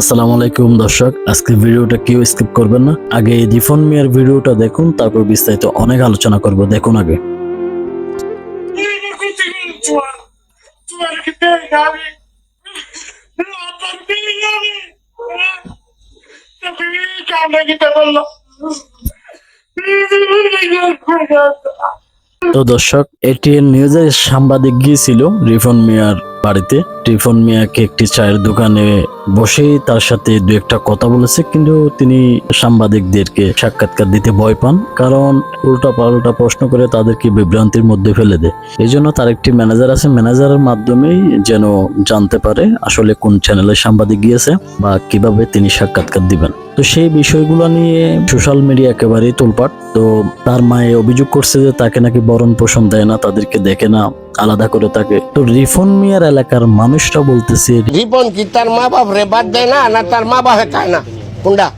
আসসালামু আলাইকুম দর্শক আজকে ভিডিওটা কেউ স্কিপ করবেন না। আগে এই রিফন মিয়ার ভিডিওটা দেখুন, তারপর বিস্তারিত অনেক আলোচনা করব, দেখুন আগে। Tutti তো দর্শক, এটিএন নিউজের সাংবাদিক গিয়েছিল রিফন মিয়ার বাড়িতে। রিফন মিয়াকে একটি চায়ের দোকানে বসেই তার সাথে দু একটা কথা বলেছে, কিন্তু তিনি সাংবাদিকদেরকে সাক্ষাৎকার দিতে ভয় পান, কারণ উল্টা পাল্টা প্রশ্ন করে তাদেরকে বিভ্রান্তির মধ্যে ফেলে দেয়। এই জন্য তার একটি ম্যানেজার আছে, ম্যানেজারের মাধ্যমেই যেন জানতে পারে আসলে কোন চ্যানেলে সাংবাদিক গিয়েছে বা কীভাবে তিনি সাক্ষাৎকার দিবেন। তো সেই বিষয়গুলো নিয়ে সোশ্যাল মিডিয়া একেবারেই তোলপাট। তো তার মায়ে অভিযোগ করছে যে তাকে নাকি বরণ পোষণ দেয় না, তাদেরকে দেখে না, আলাদা করে তাকে। তো রিফন মিয়ার এলাকার মানুষরা বলতেছে, রিপন কি তার মা বাপ রে বাদ দেয় না না তার মা বাপে খায় না? কোনটা?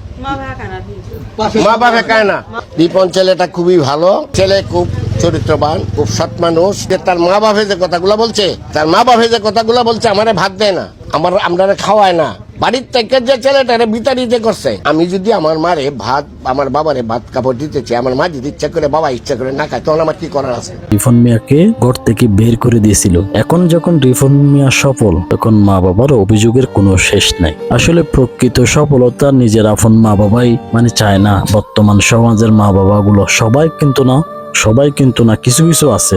মা বাপে খায় না। রিপন ছেলেটা খুবই ভালো, ছেলে খুব চরিত্রবান, খুব সৎ মানুষ। যে তার মা বাপে যে কথাগুলো বলছে, তার মা বাপে যে কথাগুলো বলছে আমারে ভাত দেয় না, আমার আমরা খাওয়ায় না। বাড়ির থেকে যে ছেলেটারে বিতাড়িতে করছে আমি যদি আমার মারে ভাত আমার বাবারে ভাত কাপড় দিতে চাই আমার মা যদি ইচ্ছা করে বাবা ইচ্ছা করে না খায় তখন আমার কি করার আছে? রিফন মিয়াকে ঘর থেকে বের করে দিয়েছিল। এখন যখন রিফন মিয়া সফল তখন মা বাবার অভিযোগের কোনো শেষ নাই। আসলে প্রকৃত সফলতা নিজের আপন মা বাবাই মানে চায় না। বর্তমান সমাজের মা বাবাগুলো সবাই কিন্তু না সবাই কিন্তু না কিছু কিছু আছে।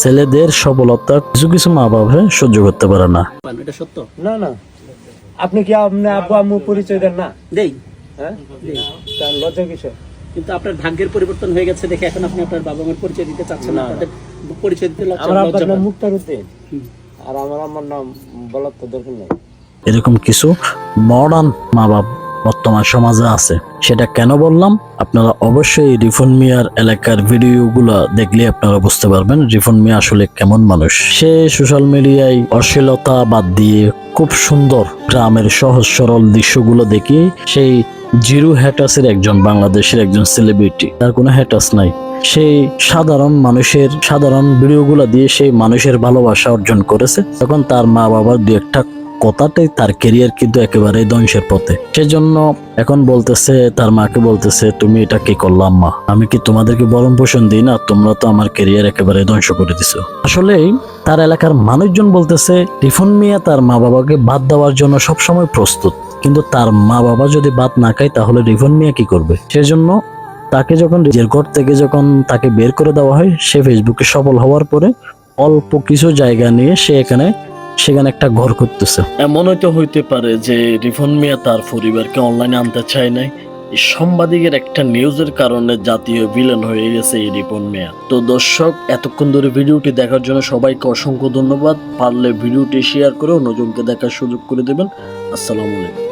ছেলেদের সফলতা কিছু কিছু মা বাবা সহ্য করতে পারে না। এটা সত্য? না না। আপনি কি আপনি আব্বু আম্মু পরিচয় দেন না? দেই। হ্যাঁ? তার লজ্জা কিসের? কিন্তু আপনার ভাগ্যের পরিবর্তন হয়ে গেছে দেখে এখন আপনি আপনার বাবা মার পরিচয় দিতে চাচ্ছেন না। আপনাদের পরিচয় দিতে লজ্জা আমার আব্বার নাম মুক্তার উদ্দিন আর আমার আমার নাম বলার তো দরকার নেই। এরকম কিছু মডার্ন মা বাপ বর্তমান সমাজে আছে। সেটা কেন বললাম? আপনারা অবশ্যই রিফন মিয়ার এলাকার ভিডিওগুলো দেখলে আপনারা বুঝতে পারবেন রিফন মিয়া আসলে কেমন মানুষ। সে সোশ্যাল মিডিয়ায় অশ্লীলতা বাদ দিয়ে খুব সুন্দর গ্রামের সহজ সরল দৃশ্যগুলো দেখিয়ে সেই জিরো হ্যাটাসের একজন বাংলাদেশের একজন সেলিব্রিটি তার কোনো হ্যাটাস নাই। সেই সাধারণ মানুষের, সাধারণ ভিডিওগুলো দিয়ে সেই মানুষের ভালোবাসা অর্জন করেছে। তখন তার মা বাবার দু একটা কথাটাই তার কেরিয়ার কিন্তু একেবারে ধ্বংসের পথে। সেজন্য এখন বলতেছে, তার মাকে বলতেছে, তুমি এটা কি করলাম মা আমি কি তোমাদেরকে বরণ পোষণ দিই না? তোমরা তো আমার কেরিয়ার একেবারে ধ্বংস করে দিছো। আসলে তার এলাকার মানুষজন বলতেছে, রিফন মিয়া তার মা বাবাকে বাদ দেওয়ার জন্য সবসময় প্রস্তুত। কিন্তু তার মা বাবা যদি বাদ না খায়, তাহলে রিফন মিয়া কি করবে? সেজন্য তাকে যখন নিজের ঘর থেকে যখন তাকে বের করে দেওয়া হয়, সে ফেসবুকে সফল হওয়ার পরে অল্প কিছু জায়গা নিয়ে সে এখানে সেখানে একটা ঘর করতেছে এমন তো হইতে পারে যে রিফন মিয়া তার পরিবারকে অনলাইনে আনতে চায় নাই। সাংবাদিকের একটা নিউজের কারণে জাতীয় ভিলেন হয়ে গেছে এই রিপন মিয়া। তো দর্শক, এতক্ষণ ধরে ভিডিওটি দেখার জন্য সবাইকে অসংখ্য ধন্যবাদ। পারলে ভিডিওটি শেয়ার করে অন্যজনকে দেখার সুযোগ করে দেবেন। আসসালামু আলাইকুম।